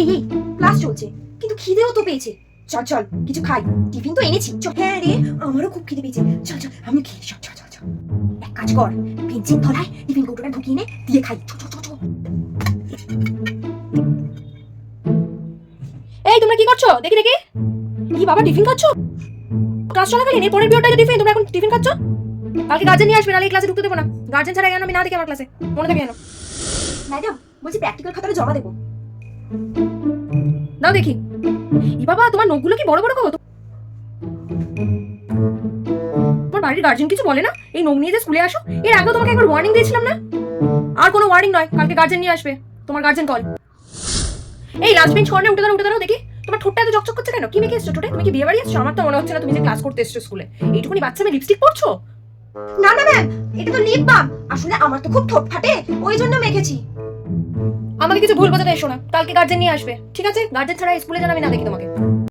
এই এই, ক্লাস চলছে, কিন্তু খিদেও তো পেয়েছে। চল চল, কিছু খাই। টিফিন তো এনেছি। চল। হ্যাঁ রে, আমারও খুব খিদে পেয়েছে। চল চল আমি খেয়ে চল চল চল এক কাজ কর বেঞ্চের তলায় টিফিন কৌটোটা ঢুকিয়ে নে, দিয়ে খাই। চল চল চল এই, তোমরা কি করছ? দেখি দেখি। কি বাবা, টিফিন খাচ্ছ? ক্লাস চলাকালীন এই পরের পিরিয়ডটা টিফিন, তোমরা এখন টিফিন খাচ্ছ? কালকে গার্জেন নিয়ে আসবে, নাহলে ক্লাসে ঢুকতে দেবো না। গার্জেন ছাড়া কেন? আমি না দেখি আমার ক্লাসে মনে থাকে কেন ম্যাডাম বলছি প্র্যাকটিক্যাল খাতাটা জমা দেবো। নাও দেখি। ই বাবা, তোমার নখগুলো কি বড় বড় করো তোমার বাড়ির গার্জেন কিছু বলে না? এই নখ নিয়ে যে স্কুলে আসো, এর আগেও তোমাকে একবার ওয়ার্নিং দিয়েছিলাম না? আর কোনো ওয়ার্নিং নয়, কালকে গার্জেন নিয়ে আসবে, তোমার গার্জেন কল এই লাস্ট বেঞ্চ কর্নারে উঠে দাঁড়ো উঠে দাঁড়াও, দেখি। তোমার ঠোঁটটা এত চকচক করছে কেন? কি মেখে এসছো ঠোঁটে? তুমি কি বিয়ে বাড়ি এসছো? আমার তো মনে হচ্ছে না তুমি যে ক্লাস করতে এসছো স্কুলে এইটুকুনি বাচ্চা মেয়ে লিপস্টিক পরছো? না না ম্যাম এটা তো লিপ বাম আসলে আমার তো খুব ঠোঁট ফাটে, ওই জন্য মেখেছি। আমাকে কিছু ভুল বোঝাতে এসো না। কালকে গার্জেন নিয়ে আসবে। ঠিক আছে? গার্জেন ছাড়া স্কুলে যেন আমি না দেখি তোমাকে।